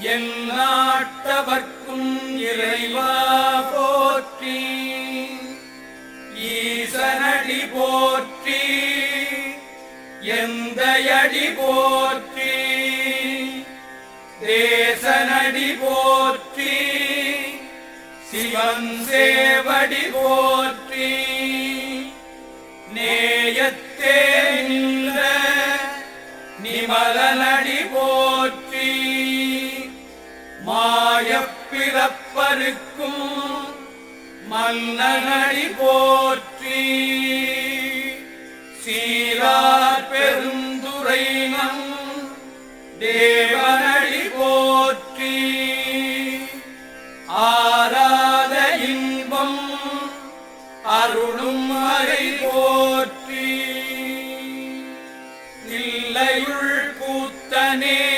எல்லாட்டவர்க்கும் இறைவா போற்றி. ஈசனடி போற்றி. எந்தையடி போற்றி. தேசனடி போற்றி. சிவன் சேவடி போற்றி. நேயத்தே நின்ற நிமலனடி போற்றி. மாயப் பிறப்பருக்கும் மன்னனடி போற்றி. சீரார் பெருந்துரைனம் தேவனடி போற்றி. ஆராத இன்பம் அருளும் அறை போற்றி. இல்லையுள் கூத்தனே